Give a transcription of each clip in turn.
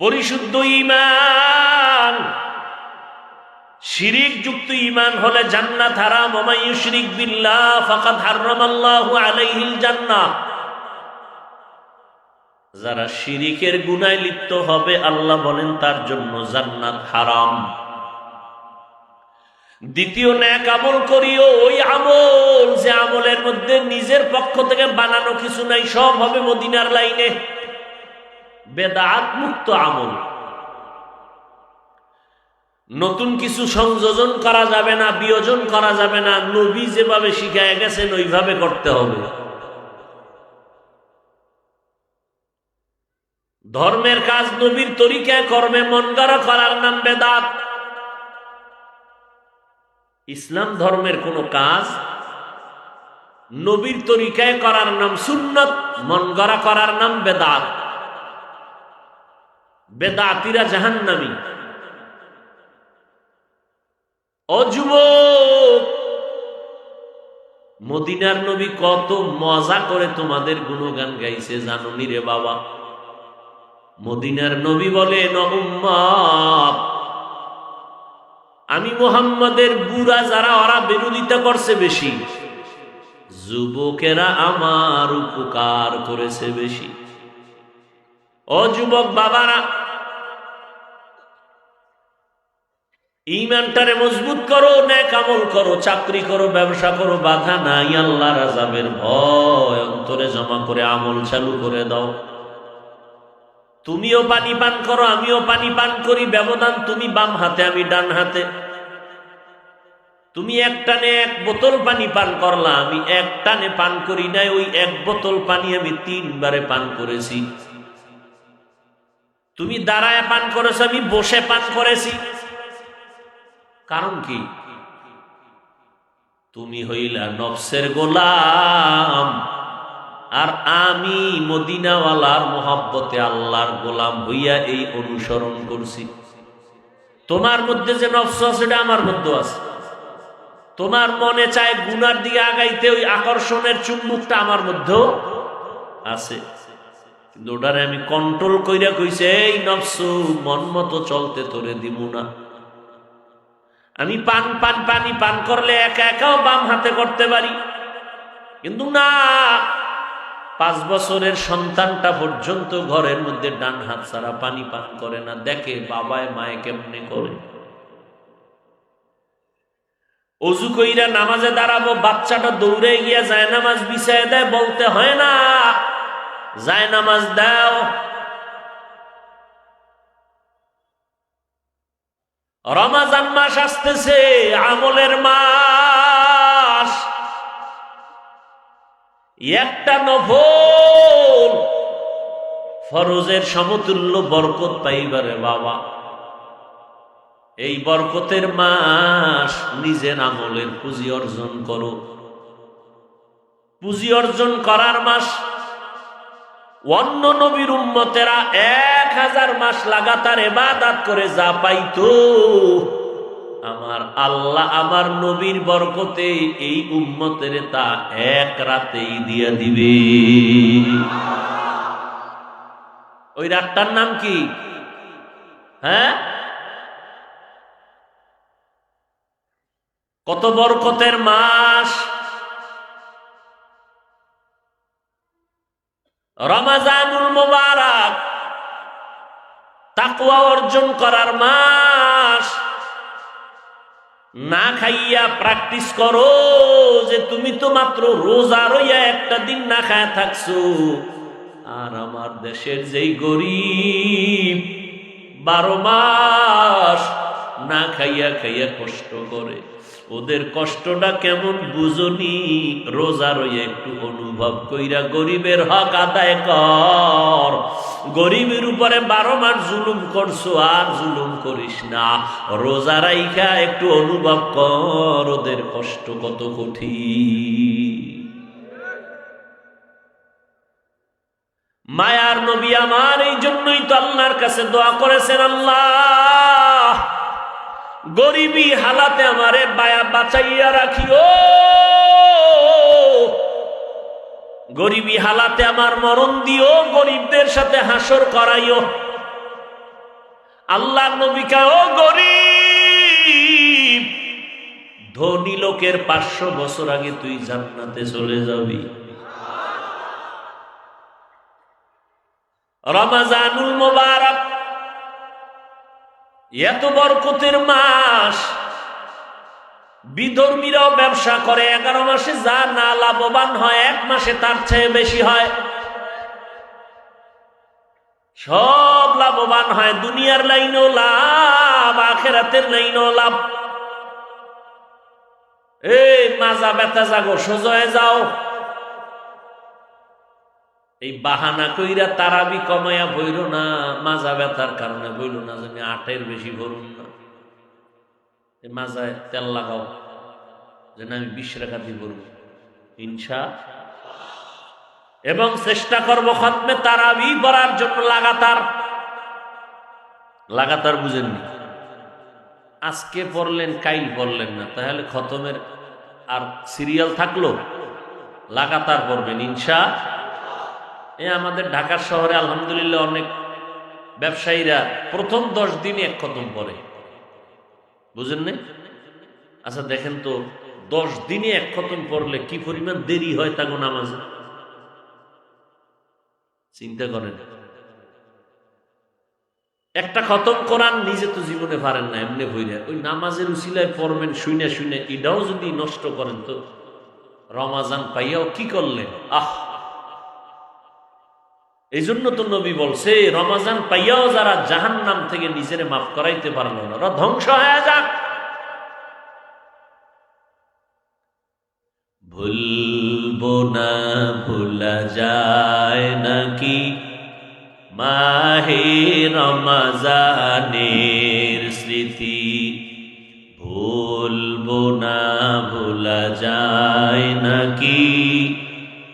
পরিশুদ্ধ ইমান শিরিক যুক্ত ইমান হলে জান্নাত হারাম। ওমাই শিরিক বিল্লাহ, ফাকাদ হারামাল্লাহু আলাইহিল জান্নাহ। যারা শিরিকের গুনায় লিপ্ত হবে, আল্লাহ বলেন তার জন্য জান্নাত হারাম। দ্বিতীয় ন্যাক আমল করিও, ওই আমল যে আমলের মধ্যে নিজের পক্ষ থেকে বানানো কিছু নাই, সব হবে মদিনার লাইনে। বেদাত মুক্ত আমল। নতুন কিছু সংযোজন করা যাবে না, বিয়োজন করা যাবে না, নবী যেভাবে শিখায় গেছেন, ওইভাবে করতে হবে। ধর্মের কাজ নবীর তরিকায় কর্মে মন গড়া করার নাম বেদাত। ইসলাম ধর্মের কোন কাজ নবীর তরিকায় করার নাম সুন্নত মন গড়া করার নাম বেদাত। বেদাতিরা জাহান্নামী। অযুবক মদিনার নবী কত মজা করে তোমাদের গুণগান গাইছে, জানো নি রে বাবা? মদিনার নবী বলে আমি মোহাম্মদের বুড়া যারা, ওরা বিরোধিতা করছে বেশি। যুবকেরা আমার উপকার করেছে বেশি। ও যুবক বাবারা ইমানটারে মজবুত করো ন্যাক আমল করো, চাকরি করো, ব্যবসা করো, বাধা নাই, আল্লাহ রাজাবের ভয়, অন্তরে জমা করে আমল চালু করে দাও। তুমিও পানি পান করো, আমিও পানি পান করি, ব্যবধান তুমি বাম হাতে, আমি ডান হাতে। তুমি এক টানে এক বোতল পানি পান করলা, আমি এক টানে পান করি নাই, ওই এক বোতল পানি আমি তিনবারে পান করেছি। তুমি দাঁড়ায় পান করেছ, আমি বসে পান করেছি। কারণ কি? তুমি হইলা নফসের গোলাম, আর আমি মদিনাওয়ালার মোহাব্বতে আল্লাহর গোলাম হইয়া এই অনুসরণ করছি। তোমার মধ্যে যে নফস আছে সেটা আমার মধ্যে আছে। তোমার মনে চায় গুনার দিকে আগাইতে ওই আকর্ষণের চুম্বুকটা আমার মধ্যেও আছে। কিন্তু ওটারে আমি কন্ট্রোল কইরা কইছে, এই নফসু, মন মতো চলতে তোরে দিব না। আমি পান পান, পানি পান করলে একা একাও বাম হাতে করতে পারি। কিন্তু না, পাঁচ বছরের সন্তানটা পর্যন্ত ঘরের মধ্যে ডান হাত ছাড়া পানি পান করে না, দেখে বাবায় মায়ে কেমনে করে? অজু কইরা নামাজে দাঁড়াবো, বাচ্চাটা দৌড়ে গিয়া যায় নামাজ বিছায় দেয়, বলতে হয় না যায় নামাজ দাও। রমাজান মাস আসতেছে, আমলের মাস। একটা নফল ফরজের সমতুল্য বরকত পাইবারে বাবা। এই বরকতের মাস নিজের আমলের পুঁজি অর্জন করো। পুঁজি অর্জন করার মাস অন্য নবীর উম্মতেরা এক হাজার মাস লাগাতার এবাদাত করে যা পাইতো। আমার আল্লাহ আমার নবীর বরকতে এই উম্মতের তা এক রাতেই দিয়ে দিবে। ওই রাতটার নাম কি? হ্যাঁ? কত বরকতের মাস। রমাজানুল মোবারক তাকুয়া অর্জন করার মাস। না খাইয়া প্র্যাকটিস করো যে তুমি তো মাত্র রোজা রইয়া একটা দিন না খায় থাকছো। আর আমার দেশের যেই গরিব, বারো মাস না খাইয়া খাইয়া কষ্ট করে। ওদের কষ্টটা কেমন বুঝনি? রোজা রইয়া একটু অনুভব কইরা গরিবের হক আদায় কর। গরিবের উপরে বারো মাস জুলুম করছ, আর জুলুম করিস না। রোজা রাইখা একটু অনুভব কর, ওদের কষ্ট কত কঠিন। মায়ার নবী আমার এই জন্যই তো আল্লাহর কাছে দোয়া করেছেন আল্লাহ। গরিবী হালাতে আমারে বায়া বাঁচাইয়া রাখিও। গরিবী হালাতে আমার মরণ দিও, গরিবদের সাথে হাসর করাইও। আল্লাহ নবিকা ও গরিব, ধনী লোকের পাঁচশো বছর আগে তুই জান্নাতে চলে যাবি। রমাজানুল মোবারক এত বরকতের মাস। বিধর্মীরাও ব্যবসা করে, এগারো মাসে যা না লাভবান হয়, এক মাসে তার চেয়ে বেশি হয়। সব লাভবান হয়, দুনিয়ার লাইনও লাভ, আখেরাতের লাইনও লাভ। এই মাজা ব্যথা জাগো, সোজয়ে যাও। এই বাহানা কইরা তারাবি কমায়া বইল না, মাজা ব্যথার কারণে বইল না যে আমি আটের বেশি ভরুন না। মাজায় তেল লাগাও, যেন আমি বিশ রেখাতি ভরব ইনসা এবং চেষ্টা করব খতমে তারাবি পড়ার জন্য লাগাতার। লাগাতার বুঝেননি। আজকে পড়লেন, কাইল পড়লেন না, তাহলে খতমের আর সিরিয়াল থাকল? লাগাতার পড়বেন ইনসা এ আমাদের ঢাকার শহরে আলহামদুলিল্লাহ অনেক ব্যবসায়ীরা প্রথম দশ দিনই এক খতম পড়ে বুঝেন না আচ্ছা দেখেন তো, দশ দিনে এক খতম পড়লে কি পরিমাণ দেরি হয় তাগো নামাজে? চিন্তা করেন। একটা খতম কোরআন নিজে তো জীবনে পারেন না, এমনি হইলে ওই নামাজের উচিলায় পড়বেন শুনে শুনে এটাও যদি নষ্ট করেন তো, রমাজান পাইয়াও কি করলেন? আহ! এই জন্য তো নবী বলছে, রমাজান পাইয়াও যারা জাহান নাম থেকে নিজের মাফ করাইতে পারল না ধ্বংস হয়ে যাক। ভুলবো না, ভুলা যায় নাকি? মাহে রমাজানের স্মৃতি। ভুলবো না, ভোলা যায় নাকি?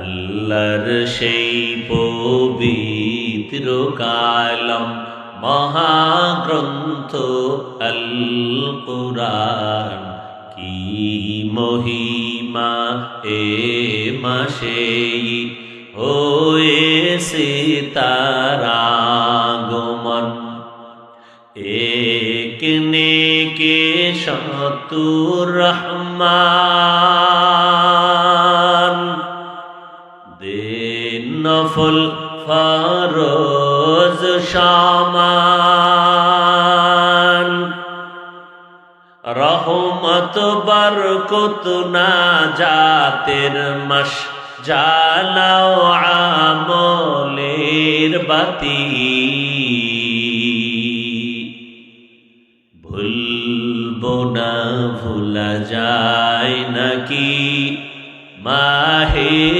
আল্লাহর সেই পবিত্র কালম মহাগ্রন্থ আল কুরআন কি মহিমা এ মাসেই হয়েছে তারাগমন এক নেকে শতুর রহমান নফল ফরজ শামান। রহমত বরকত না জাতের মাস জালাও আমলের বাতি। ভুলবো না, ভুলা যায় নাকি মাহে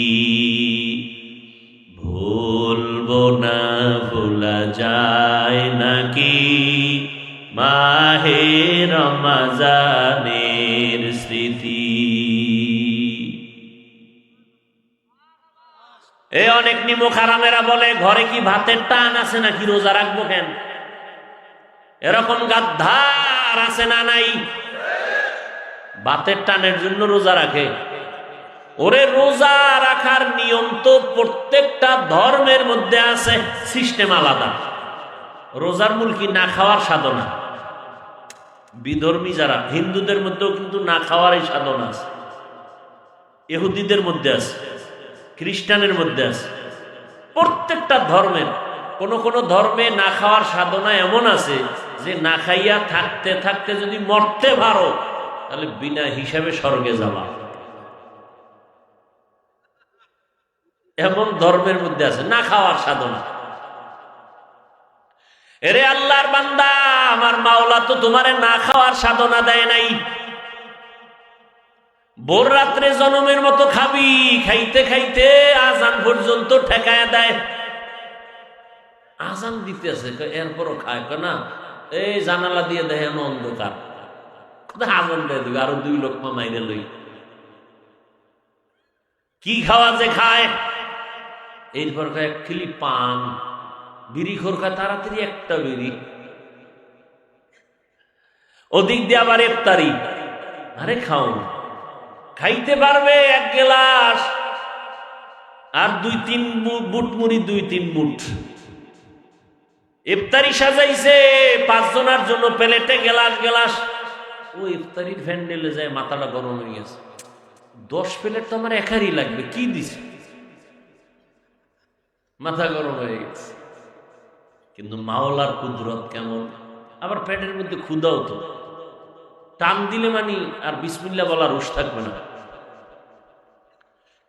যায় নাকি? মাহে রমাজানের স্মৃতি। এ অনেক নিমো খারামেরা বলে, ঘরে কি ভাতের টান আছে নাকি রোজা রাখব কেন? এরকম গাদ্ধার আছে না নাই? ভাতের টানের জন্য রোজা রাখে। ওরে রোজা রাখার নিয়ম তো প্রত্যেকটা ধর্মের মধ্যে আছে, সিস্টেম আলাদা। রোজার মূল কি না খাওয়ার সাধনা? বিধর্মী যারা, হিন্দুদের মধ্যেও কিন্তু না খাওয়ার এই সাধনা আছে। ইহুদিদের মধ্যে আছে, খ্রিস্টানের মধ্যে আছে। প্রত্যেকটা ধর্মের, কোন কোন ধর্মে না খাওয়ার সাধনা এমন আছে যে না খাইয়া থাকতে থাকতে যদি মরতে পারো, তাহলে বিনা হিসাবে স্বর্গে যাবা। এমন ধর্মের মধ্যে আছে, না খাওয়ার সাধনা। এরে আল্লাহর বান্দা, আমার মাওলা তো তোমারে না খাওয়ার সাধনা দেয় নাই। ভোর রাত্রে জনমের মতো খাবি, খাইতে খাইতে আজান পর্যন্ত ঠেকায় দেয়। আজান দিতেছে এরপরও খায় না, এই জানালা দিয়ে এমন অন্ধকার। আজান দেয় দিবে, আরও দুই লোক মাইনে লই। কি খাওয়া যে খায়? এরপর এক খিলি পান। বিড়ি খোর খায় তাড়াতাড়ি একটা বিড়ি ওদিক দিয়ে আবার ইফতারি। আরে খাও খাইতে পারবে এক গেলাস। আর দুই তিন বুট মুড়ি, দুই তিন বুট ইফতারি সাজাইছে, পাঁচজনের জন্য প্লেটে গেলাস গেলাস। ও, ইফতারির ফ্যান্ডেলে যায় মাথাটা গরম হয়ে গেছে। দশ প্লেট তো আমার একারই লাগবে, কি দিছে? মাথা গরম হয়ে গেছে। কিন্তু মাওলার কুদরত কেমন? আবার পেটের মধ্যে ক্ষুদাও তো। টান দিলে মানি আর বিসমিল্লা বলার উস থাকবে না।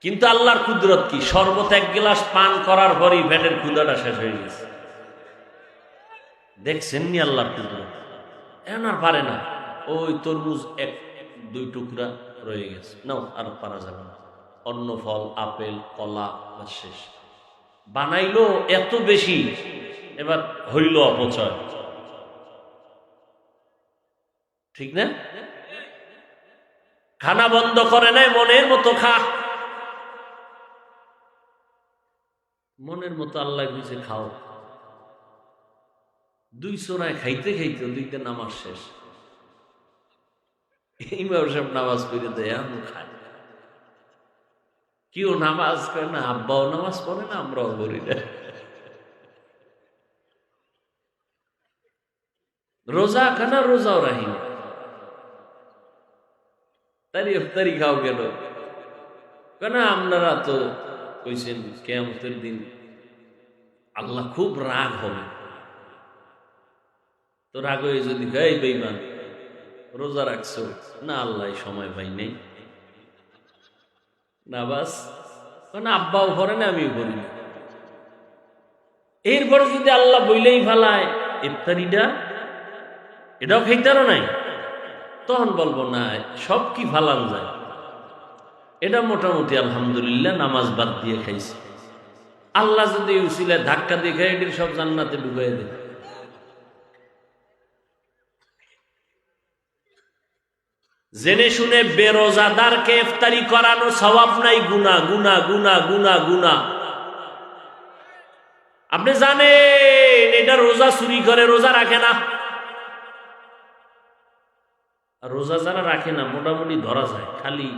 কিন্তু আল্লাহর কুদরত কি? শরবত এক গ্লাস পান করার পরই পেটের ক্ষুদাটা শেষ হয়ে গেছে। দেখছেন নি আল্লাহর কুদরত? এখন আর পারে না। ওই তরমুজ এক, দুই টুকরা রয়ে গেছে। নাও, আর পারা যাবে না। অন্য ফল, আপেল, কলা শেষ। বানাইলো এত বেশি এবার হইল অপচয়। ঠিক না? খানা বন্ধ করে নাই মনের মতো খা। মনের মতো আল্লাহ বুঝে খাও। দুই সোনায় খাইতে খাইতে ওদিকে নামাজ শেষ। ইমাম সাহেব নামাজ পড়ে দেয় খাই। কেউ নামাজ করে না, আব্বাও নামাজ পড়ে না, আমরাও করি না। রোজা খানা রোজাও রাহি। তাই ইফতারি খাও কেন? কেন আপনারা তো কইছেন কেমতের দিন আল্লাহ খুব রাগ হবে। তো রাগ হয়ে যদি গাই বেইমান রোজা রাখছো? না, আল্লাহ সময় পাই নেই। না, বাস। না আব্বাও ভরে না, আমিও করি না। এরপরে যদি আল্লাহ বইলেই ফালায়, ইফতারিটা এটাও খাইতারও নাই? তখন বলব, না, সব কি ফালান যায়? এটা মোটামুটি আলহামদুলিল্লাহ নামাজ বাদ দিয়ে খাইছি। আল্লাহ যদি উসিলে ধাক্কা দিয়ে খাই এটির সব জান্নাতে ডুবাই দেয়। জেনে শুনে বেরোজাদারকে ইফতারি করানো স্বভাব নাই গুনা গুনা গুনা গুনা গুনা আপনি জানেন, এটা রোজা চুরি করে, রোজা রাখে না। রোজা যারা রাখে না, মোটামুটি ধরা যায়, খালি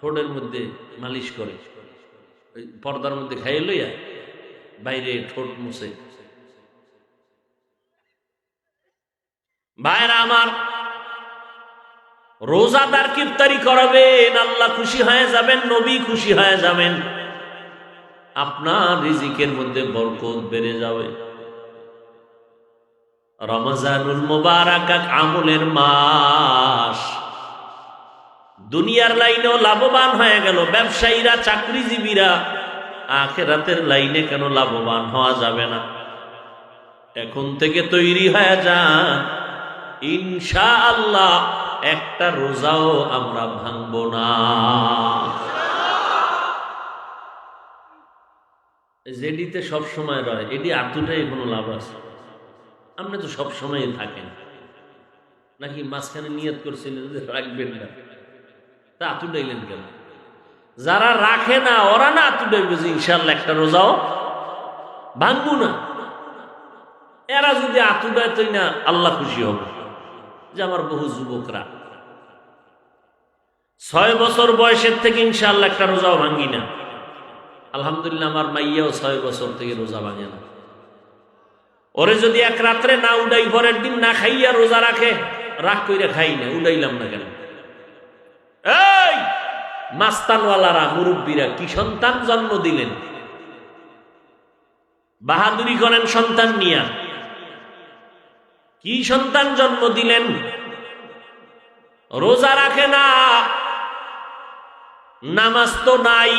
ঠোঁটের মধ্যে মালিশ করে। পর্দার মধ্যে খাইয়ে লইয়া বাইরে ঠোঁট মুছে। ভাইরা আমার, রোজাদার কিফতারি করাবেন, আল্লাহ খুশি হয়ে যাবেন, নবী খুশি হয়ে যাবেন। আপনার রিজিকের মধ্যে বরকত বেড়ে যাবে। রমজানুল মুবারক আমলের মাস। দুনিয়ার লাইনেও লাভবান হয়ে গেল ব্যবসায়ীরা, চাকরিজীবীরা। আখেরাতের লাইনে কেন লাভবান হওয়া যাবে না? এখন থেকে তৈরি হয়ে যান। ইনশা আল্লাহ একটা রোজাও আমরা ভাঙব না। যেডিতে সব সময় রয় এটি আতুটাই কোনো লাভ আছে। আপনি তো সব সময় থাকেন। নাকি মাঝখানে নিয়ত করছিলেন যে রাখবেন না? তা আতুটাইলেন কেন? যারা রাখে না, ওরা না আতুটাইবে যে ইনশাল্লাহ একটা রোজাও ভাঙবো না। এরা যদি আতুটায় তৈ না, আল্লাহ খুশি হবে। যে আমার বহু যুবকরা। ছয় বছর বয়সের থেকে ইনশাআল্লাহ একটা রোজাও ভাঙ্গি না। আলহামদুলিল্লাহ, আমার মাইয়াও ছয় বছর থেকে রোজা ভাঙে না। ওরে যদি এক রাত্রে না উডাই পরের দিন না খাইয়া রোজা রাখে, রাগ কইরা খাই না, উডাইলাম না কেন? এই মাস্তানওয়ালারা, মুরব্বীরা, কি সন্তান জন্ম দিলেন? বাহাদুরি করেন সন্তান নিয়া। কি সন্তান জন্ম দিলেন? রোজা রাখে না, নামাজ তো নাই।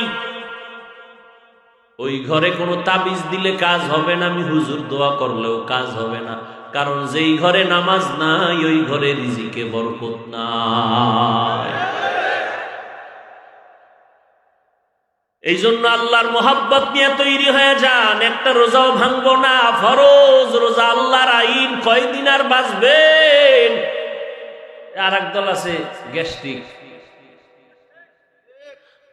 ওই ঘরে কোনো তাবিজ দিলে কাজ হবে না, আমি হুজুর দোয়া করলেও কাজ হবে না। কারণ যেই ঘরে নামাজ নাই, ওই ঘরে রিজিকে বরকত নাই। এই জন্য আল্লাহর মোহাব্বত নিয়ে তৈরি হয়ে যান, একটা রোজাও ভাঙবো না, ফরজ রোজা আল্লাহর আইন, কয়দিন আর বাঁচবেন? আর একদল আছে গ্যাস্ট্রিক।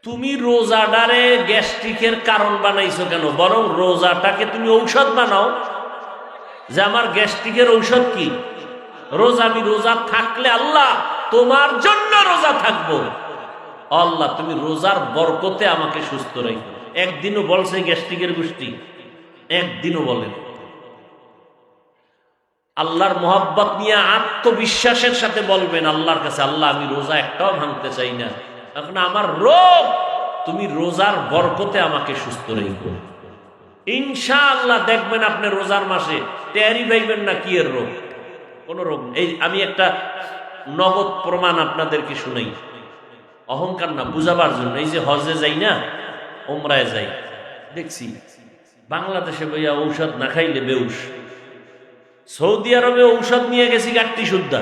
তুমি রোজাডারে গ্যাস্ট্রিকের কারণ বানাইছো কেন? বরং রোজাটাকে তুমি ঔষধ বানাও। যে আমার গ্যাস্ট্রিকের ঔষধ কি? রোজা আমি রোজা থাকলে আল্লাহ তোমার জন্য রোজা থাকব। আল্লাহ, তুমি রোজার বরকতে আমাকে সুস্থ রাখো। একদিনও বলছে গ্যাস্ট্রিকের গোষ্ঠী, একদিনও বলেন আল্লাহর মোহাব্বত নিয়ে আত্মবিশ্বাসের সাথে বলবেন, আল্লাহর কাছে, আল্লাহ, আমি রোজা একটাও ভাঙতে চাই না। এখন আমার রোগ তুমি রোজার বরকতে আমাকে সুস্থ রেখো। ইনশাআল্লাহ দেখবেন আপনি রোজার মাসে টেয়ারি পাইবেন না, কি এর রোগ কোন রোগ এই আমি একটা নগদ প্রমাণ আপনাদেরকে শুনাই। অহংকার না, বুঝাবার জন্য। এই যে হজে যাই না ওমরায় যাই। দেখছি, বাংলাদেশে ভাইয়া ঔষধ না খাইলে বেউস। সৌদি আরবে ঔষধ নিয়ে গেছি গাট্টি সুদ্ধা।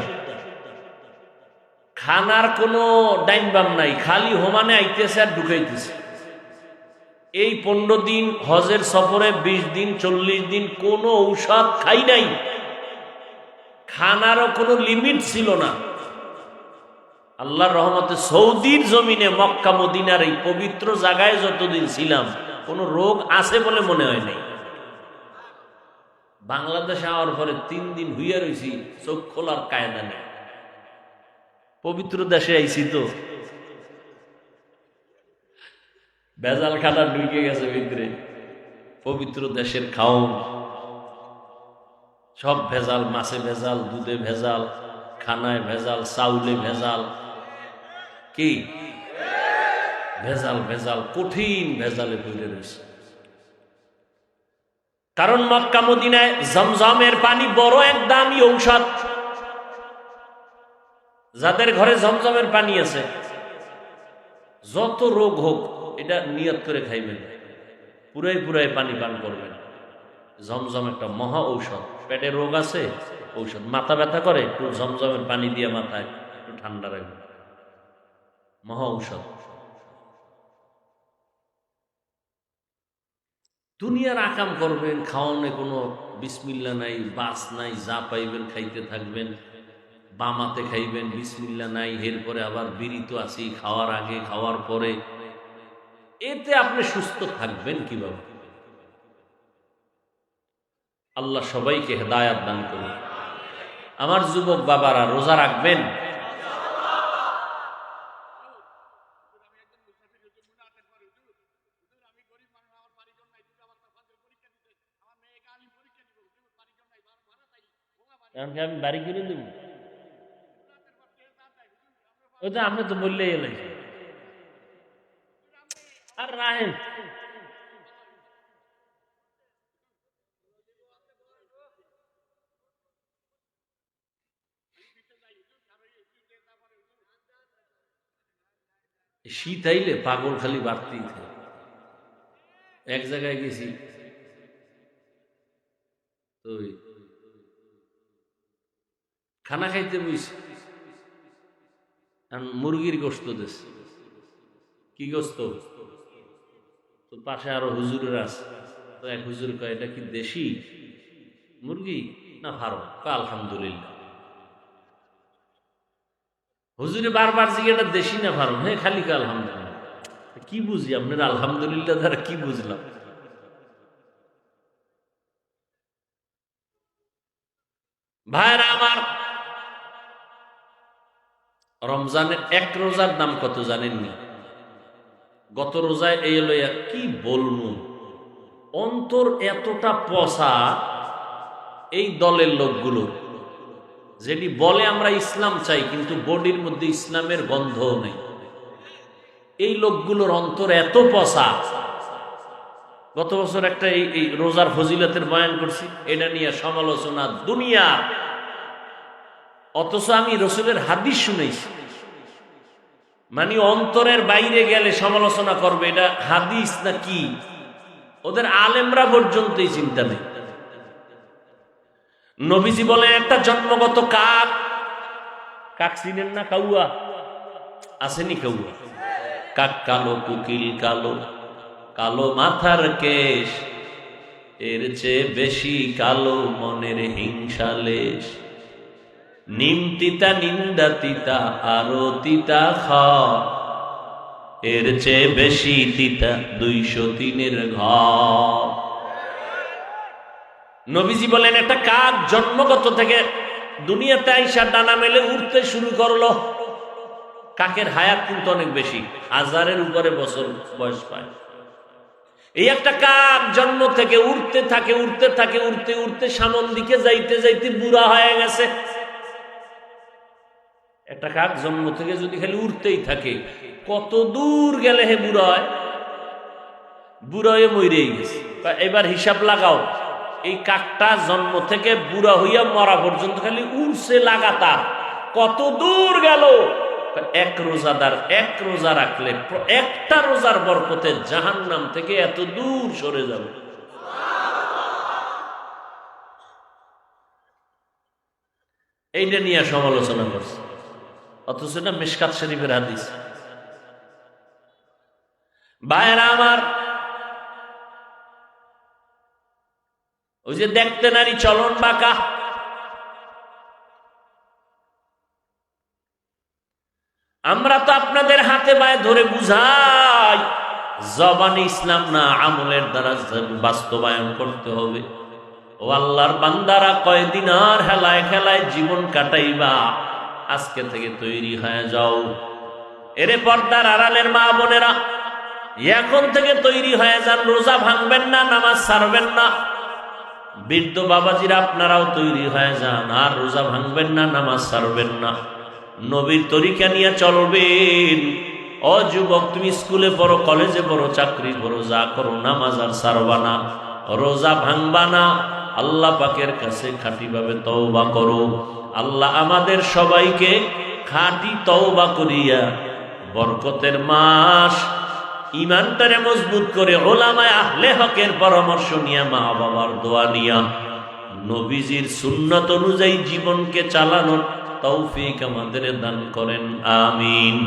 খানার কোনো ডাইন বাম নাই, খালি হোমানে আইতেছে আর ঢুকাইতেছে। এই পনেরো দিন হজের সফরে বিশ দিন, চল্লিশ দিন কোনো ঔষধ খাই নাই। খানারও কোনো লিমিট ছিল না। আল্লাহর রহমতে সৌদির জমিনে মক্কা, মদিনার এই পবিত্র জায়গায় যতদিন ছিলাম, কোনো রোগ আছে বলে মনে হয় নাই। বাংলাদেশে আওয়ার পরে তিন দিন হুইয়া রয়েছি চোখ খোলার কায়দা নেই। পবিত্র দেশে আইছি তো। ভেজাল খাটা ঢুকে গেছে ভিতরে। পবিত্র দেশের খাওন সব ভেজাল, মাছে ভেজাল, দুধে ভেজাল, খানায় ভেজাল, চাউলে ভেজাল। কি? ভেজাল ভেজাল, কঠিন ভেজালে পড়ে রয়েছে। কারণ মক্কা মদিনায় জমজমের পানি বড় এক দামি ঔষধ। যাদের ঘরে জমজমের পানি আছে, যত রোগ হোক, এটা নিয়ত করে খাইবেন। পুরাই পুরাই পানি পান করবেন। জমজম একটা মহা ঔষধ। পেটে রোগ আছে, ঔষধ মাথা ব্যথা করে, একটু জমজমের পানি দিয়ে মাথায় একটু ঠান্ডা রাখবেন। মহা ঔষধ। দুনিয়ার আকাম করবেন, খাওয়ানে কোনো বিসমিল্লা নাই, বাস নাই, যা পাইবেন, খাইতে থাকবেন। বামাতে খাইবেন, বিসমিল্লা নাই, এরপরে আবার বিড়ি তো আছি খাওয়ার আগে, খাওয়ার পরে। এতে আপনি সুস্থ থাকবেন কীভাবে? আল্লাহ সবাইকে হেদায়াত দান করুন। আমার যুবক বাবারা, রোজা রাখবেন? কি আমি বাড়ি কিনে দেব? তো আপনি তো বললে এলেন আর রাহেন শীত আইলে পাগল খালি বাড়তেই থাকে। এক জায়গায় গেছি। খানা খাইতে আর মুরগির গোস্ত দেশ কি গোস্ত? তো পাশে আরও হুজুরের আছে। তো এক হুজুর কয়, এটা কি দেশি মুরগি না ফার্ম আলহামদুলিল্লাহ। হুজুরে বারবার জিজ্ঞে এটা দেশি না ফার্ম হ্যাঁ খালি কয়, আলহামদুলিল্লাহ। কি বুঝি? আপনার আলহামদুলিল্লাহ দ্বারা কি বুঝলাম? ভাইরা আমার রমজানের এক রোজার দাম কত জানেননি? গত রোজায় এই লইয়া কি বলব অন্তর এতটা পচা এই দলের লোকগুলো। যেটি বলে আমরা ইসলাম চাই, কিন্তু বডির মধ্যে ইসলামের গন্ধও নেই। এই লোকগুলোর অন্তর এত পচা। গত বছর একটা এই রোজার ফজিলতের বয়ান করছি, এটা নিয়ে সমালোচনা দুনিয়া অথচ আমি রসুলের হাদিস শুনেছি। মানে অন্তরের বাইরে গেলে সমালোচনা করবে, এটা হাদিস না কি? ওদের আলেমরা পর্যন্ত এই চিন্তা নেই। নবীজি বলে একটা জন্মগত কাক কাক চিনেন না কাউয়া? আসেনি কাউয়া? কাক কালো, কুকিল কালো কালো মাথার কেশ, এর চেয়ে বেশি কালো মনের হিংসালেশ নিম তিতা নিন্দা তিতা আরও তিতা খ। এর চেয়ে বেশি তিতা দুইশো তিনের ঘর নবীজি বলেন, একটা কাক জন্মগত থেকে দুনিয়াতে আইসা ডানা মেলে উঠতে শুরু করল। কাকের হায়াত কিন্তু অনেক বেশি হাজারের উপরে বছর বয়স পায়। এই একটা কাক জন্ম থেকে উঠতে থাকে উঠতে থাকে উঠতে উঠতে সামন দিকে যাইতে যাইতে বুড়া হয়ে গেছে। একটা কাক জন্ম থেকে যদি খালি উঠতেই থাকে, কত দূর গেলে হে বুড়া হয় বুড়া হয়ে মরেই গেছে। এবার হিসাব লাগাও, এই কাকটা জন্ম থেকে বুড়া হইয়া মরা পর্যন্ত খালি উড়ছে লাগাতার। কত দূর গেল? এক রোজাদার এক রোজা রাখলে, একটা রোজার বরকতে জাহান নাম থেকে এত দূর সরে যাবে। এইটা নিয়ে সমালোচনা করছে। অথচ এটা মিশকাত শরীফের হাদিস। ভাইয়েরা আমার, ওই যে দেখতে নারী চলন বাঁকা। আমরা তো আপনাদের হাতে পায়ে ধরে বুঝাই, জবানে ইসলাম না, আমলের দ্বারা বাস্তবায়ন করতে হবে। ও আল্লাহর বান্দারা কয়দিন আর হেলায় খেলায় জীবন কাটাইবা। আজকে থেকে তৈরি হয়ে যাও। এরে পর্দার আড়ালের মা বোনেরা, এখন থেকে তৈরি হয়ে যান, রোজা ভাঙবেন না, নামাজ ছাড়বেন না। বৃদ্ধ বাবাজিরা, আপনারাও তৈরি হয়ে যান, আর রোজা ভাঙবেন না, নামাজ ছাড়বেন না। নবীর তরিকা নিয়ে চলবেন। ও যুবক, তুমি স্কুলে পড়ো, কলেজে পড়ো, চাকরি করো, যা করো, নামাজ আর ছাড়বা না। রোজা ভাঙবা না। আল্লাহ পাকের কাছে খাঁটিভাবে তওবা করো। আল্লাহ আমাদের সবাইকে খাঁটি তওবা করিয়া বরকতের মাস ইমানটারে মজবুত করে ওলামায় আহলে হকের পরামর্শ নিয়া মা বাবার দোয়া নিয়া নবীজির সুন্নত অনুযায়ী জীবনকে চালানোর তৌফিক আমাদের দান করেন। আমিন।